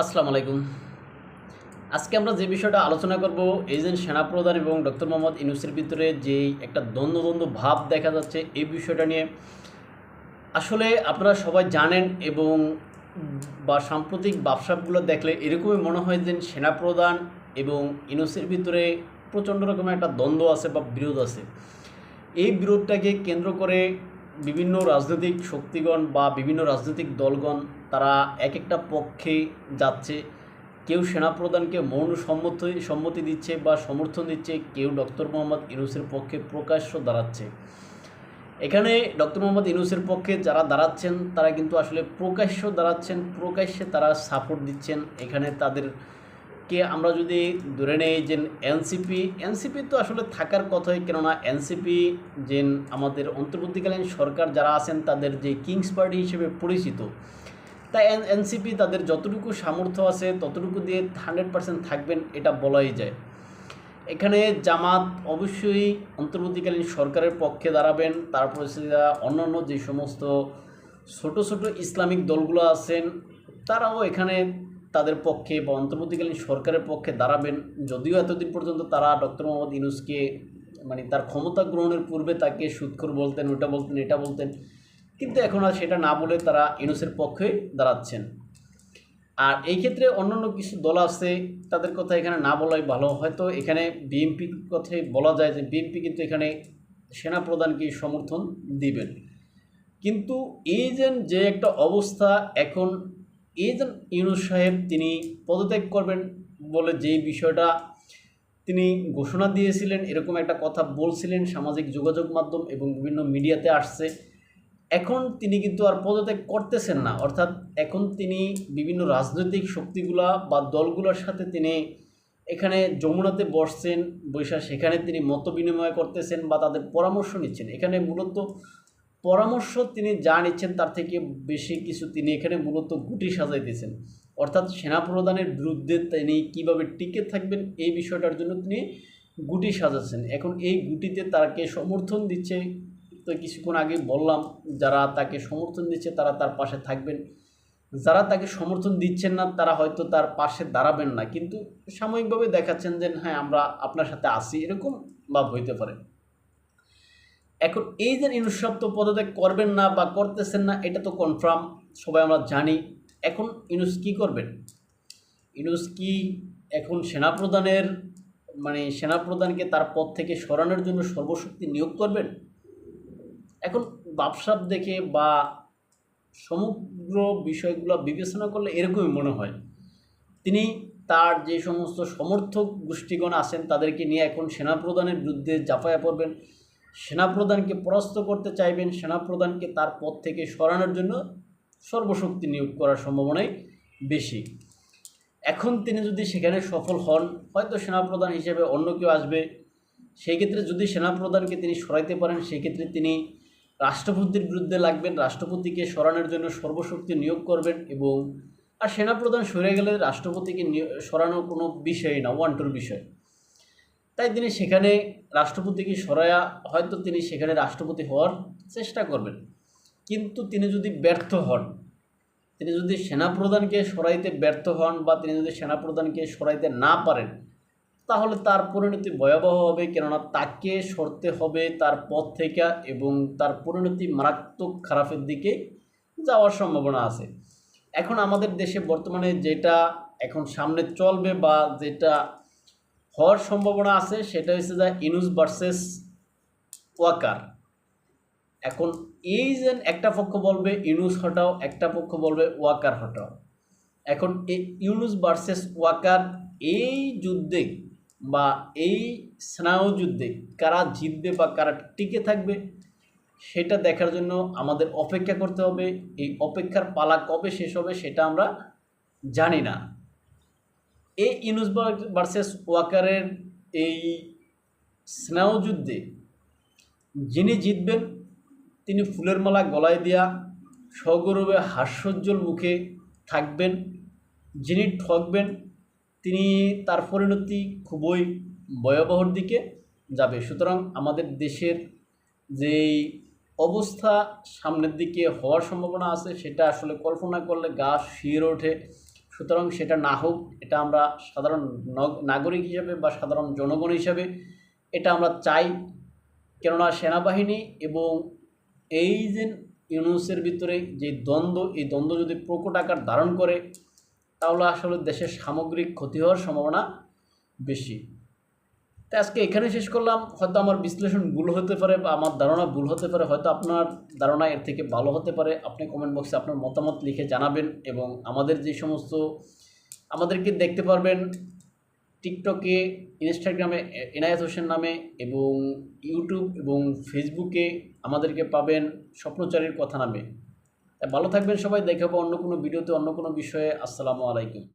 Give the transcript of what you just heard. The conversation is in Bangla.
আসসালামু আলাইকুম। আজকে আমরা যে বিষয়টা আলোচনা করব, এজেন্ট সেনাপ্রধান এবং ডক্টর মোহাম্মদ ইউনুসের ভিতরে যে একটা দ্বন্দ্ব দ্বন্দ্ব ভাব দেখা যাচ্ছে এই বিষয়টা নিয়ে। আসলে আপনারা সবাই জানেন এবং বা সাম্প্রতিক ব্যবসাগুলো দেখলে এরকমই মনে হয় যে সেনাপ্রধান এবং ইউনুসের ভিতরে প্রচণ্ড রকমের একটা দ্বন্দ্ব আছে বা বিরোধ আছে। এই বিরোধটাকে কেন্দ্র করে বিভিন্ন রাজনৈতিক শক্তিগণ বা বিভিন্ন রাজনৈতিক দলগণ তারা এক একটা পক্ষে যাচ্ছে। কেউ সেনাপ্রধানকে মৌন সম্মতি সম্মতি দিচ্ছে বা সমর্থন দিচ্ছে, কেউ ডক্টর মোহাম্মদ ইউনুসের পক্ষে প্রকাশ্য দাঁড়াচ্ছে। এখানে ডক্টর মোহাম্মদ ইউনুসের পক্ষে যারা দাঁড়াচ্ছেন, তারা কিন্তু আসলে প্রকাশ্য দাঁড়াচ্ছেন, প্রকাশ্যে তারা সাপোর্ট দিচ্ছেন। এখানে তাদের কে আমরা যদি ধরে নেই যে এনসিপি এনসিপি তো আসলে থাকার কথাই, কেননা এনসিপি যে আমাদের অন্তর্বর্তীকালীন সরকার যারা আছেন, তাদের যে কিংস পার্টি হিসেবে পরিচিত তাই এন এনসিপি তাদের যতটুকু সামর্থ্য আছে, ততটুকু দিয়ে হান্ড্রেড পার্সেন্ট থাকবেন, এটা বলাই যায়। এখানে জামাত অবশ্যই অন্তর্বর্তীকালীন সরকারের পক্ষে দাঁড়াবেন তারপরে অন্যান্য যে সমস্ত ছোট ছোট ইসলামিক দলগুলো আছেন, তারাও এখানে তাদের পক্ষে বা অন্তর্বর্তীকালীন সরকারের পক্ষে দাঁড়াবেন। যদিও এতদিন পর্যন্ত তারা ডক্টর মোহাম্মদ ইউনুসকে মানে তার ক্ষমতা গ্রহণের পূর্বে তাকে সুৎখর বলতেন ওটা বলতেন, এটা বলতেন কিন্তু এখন আর সেটা না বলে তারা ইউনুসের পক্ষে দাঁড়াচ্ছেন। আর এই ক্ষেত্রে অন্যান্য কিছু দল আছে, তাদের কথা এখানে না বলাই ভালো। হয়তো এখানে বিএনপির কথাই বলা যায় যে বিএনপি কিন্তু এখানে সেনা প্রধানকে সমর্থন দিবেন। কিন্তু এই যে যে একটা অবস্থা, এখন এই যে ইউনুস সাহেব তিনি পদত্যাগ করবেন বলে যে বিষয়টা তিনি ঘোষণা দিয়েছিলেন, এরকম একটা কথা বলছিলেন সামাজিক যোগাযোগ মাধ্যম এবং বিভিন্ন মিডিয়াতে আসছে। এখন তিনি কিন্তু আর পদত্যাগ করতেছেন না। অর্থাৎ এখন তিনি বিভিন্ন রাজনৈতিক শক্তিগুলা বা দলগুলোর সাথে তিনি এখানে যমুনাতে বসছেন, বৈশা সেখানে তিনি মত বিনিময় করতেছেন বা তাদের পরামর্শ নিচ্ছেন। এখানে মূলত পরামর্শ তিনি যা নিচ্ছেন তার থেকে বেশি কিছু তিনি এখানে মূলত গুটি সাজাইতেছেন। অর্থাৎ সেনাপ্রধানের বিরুদ্ধে তিনি কীভাবে টিকে থাকবেন এই বিষয়টার জন্য তিনি গুটি সাজাচ্ছেন। এখন এই গুটিতে তাকে সমর্থন দিচ্ছে তো কিছুক্ষণ আগে বললাম, যারা তাকে সমর্থন দিচ্ছে তারা তার পাশে থাকবেন। যারা তাকে সমর্থন দিচ্ছেন না, তারা হয়তো তার পাশে দাঁড়াবেন না। কিন্তু সাময়িকভাবে দেখাচ্ছেন যে হ্যাঁ আমরা আপনার সাথে আসি এরকম ভাব হইতে পারে। এখন এই যে ইনুসাব তো পদত্যাগ করবেন না বা করতেছেন না, এটা তো কনফার্ম সবাই আমরা জানি। এখন ইনুস কি করবেন? ইনুস কি এখন সেনাপ্রধানের মানে সেনাপ্রধানকে তার পদ থেকে সরানোর জন্য সর্বশক্তি নিয়োগ করবেন? এখন বাপসাপ দেখে বা সমগ্র বিষয়গুলো বিবেচনা করলে এরকমই মনে হয়। তিনি তার যে সমস্ত সমর্থক গোষ্ঠীগণ আছেন, তাদেরকে নিয়ে এখন সেনাপ্রধানের বিরুদ্ধে জাপায়া পড়বেন। সেনাপ্রধানকে পরাস্ত করতে চাইবেন, সেনাপ্রধানকে তার পদ থেকে সরানোর জন্য সর্বশক্তি নিয়োগ করার সম্ভাবনাই বেশি। এখন তিনি যদি সেখানে সফল হন, হয়তো সেনাপ্রধান হিসেবে অন্য কেউ আসবে। সেই ক্ষেত্রে যদি সেনাপ্রধানকে তিনি সরাইতে পারেন সেক্ষেত্রে তিনি রাষ্ট্রপতির বিরুদ্ধে লাগবেন, রাষ্ট্রপতিকে সরানোর জন্য সর্বশক্তি নিয়োগ করবেন এবং আর সেনাপ্রধান সরে গেলে রাষ্ট্রপতিকে সরানো কোনো বিষয় না ওয়ান টুর বিষয়। তাই তিনি সেখানে রাষ্ট্রপতিকে সরায়া হয়তো তিনি সেখানে রাষ্ট্রপতি হওয়ার চেষ্টা করবেন। কিন্তু তিনি যদি ব্যর্থ হন, তিনি যদি সেনাপ্রধানকে সরাইতে ব্যর্থ হন বা তিনি যদি সেনাপ্রধানকে সরাইতে না পারেন তাহলে তার পরিণতি ভয়াবহ হবে, কেননা তাকে সরতে হবে তার পথ থেকে এবং তার পরিণতি মারাত্মক খারাপের দিকে যাওয়ার সম্ভাবনা আছে। এখন আমাদের দেশে বর্তমানে যেটা এখন সামনে চলবে বা যেটা হওয়ার সম্ভাবনা আছে, সেটা হচ্ছে যে ইনুস ভার্সেস ওয়াকার। এখন এই যে একটা পক্ষ বলবে ইউনুস হটাও, একটা পক্ষ বলবে ওয়াকার হটাও। এখন এই ইউনুস ভার্সেস ওয়াকার এই যুদ্ধে বা এই স্নায়ু যুদ্ধে কারা জিতবে বা কারা টিকে থাকবে, সেটা দেখার জন্য আমাদের অপেক্ষা করতে হবে। এই অপেক্ষার পালা কবে শেষ হবে সেটা আমরা জানি না। এই ইউনুস ভার্সেস ওয়াকারের এই স্নায়ু যুদ্ধে যিনি জিতবেন, তিনি ফুলের মালা গলায় দেওয়া সগৌরবে হাস্যোজ্জ্বল মুখে থাকবেন, যিনি ঠকবেন তিনি তার পরিণতি খুবই ভয়াবহর দিকে যাবে। সুতরাং আমাদের দেশের যেই অবস্থা সামনের দিকে হওয়ার সম্ভাবনা আছে, সেটা আসলে কল্পনা করলে গা শিরে ওঠে। সুতরাং সেটা না হোক, এটা আমরা সাধারণ নগ- নাগরিক হিসাবে বা সাধারণ জনগণ হিসাবে এটা আমরা চাই। কেননা সেনাবাহিনী এবং এই যে ইউনুসের ভিতরে যে দ্বন্দ্ব, এই দ্বন্দ্ব যদি প্রকট আকার ধারণ করে তাহলে আসলে দেশের সামগ্রিক ক্ষতি হওয়ার সম্ভাবনা বেশি। তাই আজকে এখানে শেষ করলাম। হয়তো আমার বিশ্লেষণ ভুল হতে পারে বা আমার ধারণা ভুল হতে পারে, হয়তো আপনার ধারণা এর থেকে ভালো হতে পারে। আপনি কমেন্ট বক্সে আপনার মতামত লিখে জানাবেন এবং আমাদের যে সমস্ত আমাদেরকে দেখতে পারবেন টিকটকে ইনস্টাগ্রামে এনায়েত হোসেন নামে এবং ইউটিউব এবং ফেসবুকে আমাদেরকে পাবেন স্বপ্নচারীর কথা নামে। ভালো থাকবেন সবাই দেখাবো অন্য কোনো ভিডিওতে অন্য কোনো বিষয়ে। আসসালামু আলাইকুম।